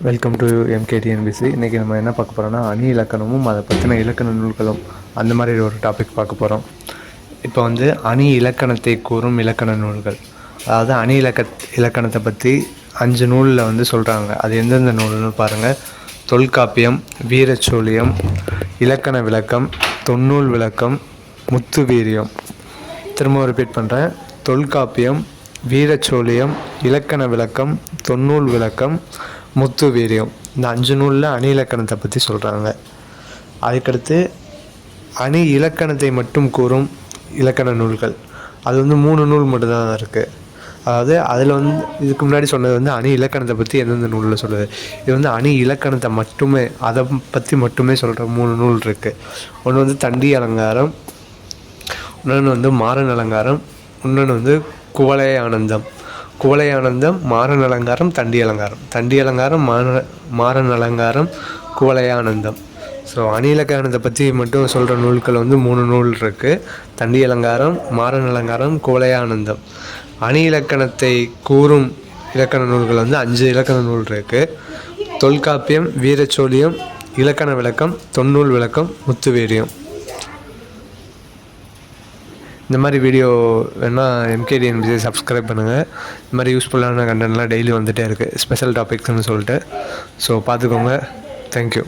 Welcome to எம்கேடிஎன்பிசி இன்றைக்கி நம்ம என்ன பார்க்க போகிறோம்னா அணி இலக்கணமும் அதை பற்றின இலக்கண நூல்களும் அந்த மாதிரி ஒரு டாபிக் பார்க்க போகிறோம் இப்போ வந்து அணி இலக்கணத்தை கூறும் இலக்கண நூல்கள். அதாவது அணி இலக்க இலக்கணத்தை பற்றி அஞ்சு நூலில் வந்து சொல்கிறாங்க அது எந்தெந்த நூல்னு பாருங்கள் தொல்காப்பியம் வீரச்சோழியம் இலக்கண விளக்கம் தொன்னூல் விளக்கம் முத்து வீரியம் திரும்ப ரிப்பீட் பண்ணுறேன் தொல்காப்பியம் வீரச்சோழியம் இலக்கண விளக்கம் தொன்னூல் விளக்கம் முத்து வீரியம். இந்த அஞ்சு நூலில் அணி இலக்கணத்தை பற்றி சொல்கிறாங்க அதுக்கடுத்து அணி இலக்கணத்தை மட்டும் கூறும் இலக்கண நூல்கள். அது வந்து மூணு நூல் மட்டும்தான் இருக்குது அதாவது அதில் வந்து இதுக்கு முன்னாடி சொன்னது வந்து அணி இலக்கணத்தை பற்றி எந்தெந்த நூலில் சொல்லுது இது வந்து அணி இலக்கணத்தை மட்டுமே அதை பற்றி மட்டுமே சொல்கிற மூணு நூல் இருக்குது ஒன்று வந்து தண்டி அலங்காரம் இன்னொன்று வந்து மாறன் அலங்காரம் இன்னொன்று வந்து குவளை ஆனந்தம். குவளை ஆனந்தம் மாறன் அலங்காரம் தண்டி அலங்காரம். தண்டி அலங்காரம் மாற மாறன் அலங்காரம் குவளை ஆனந்தம். ஸோ அணி பற்றி மட்டும் சொல்கிற நூல்கள் வந்து மூணு நூல் இருக்குது தண்டி அலங்காரம் மாறன் அலங்காரம் குவளை ஆனந்தம். அணி இலக்கணத்தை கூறும் இலக்கண நூல்கள் வந்து அஞ்சு இலக்கண நூல் இருக்குது தொல்காப்பியம் வீரச்சோழியம் இலக்கண விளக்கம் தொன்னூல் விளக்கம் முத்துவேரியம். இந்த மாதிரி வீடியோ வேணால் எம்கேடிஎன்பிசி சப்ஸ்கிரைப் பண்ணுங்கள் இந்த மாதிரி யூஸ்ஃபுல்லான கண்டென்ட்லாம் டெய்லி வந்துகிட்டே இருக்குது ஸ்பெஷல் டாபிக்ஸ்னு சொல்லிட்டு. ஸோ பார்த்துக்கோங்க. தேங்க்யூ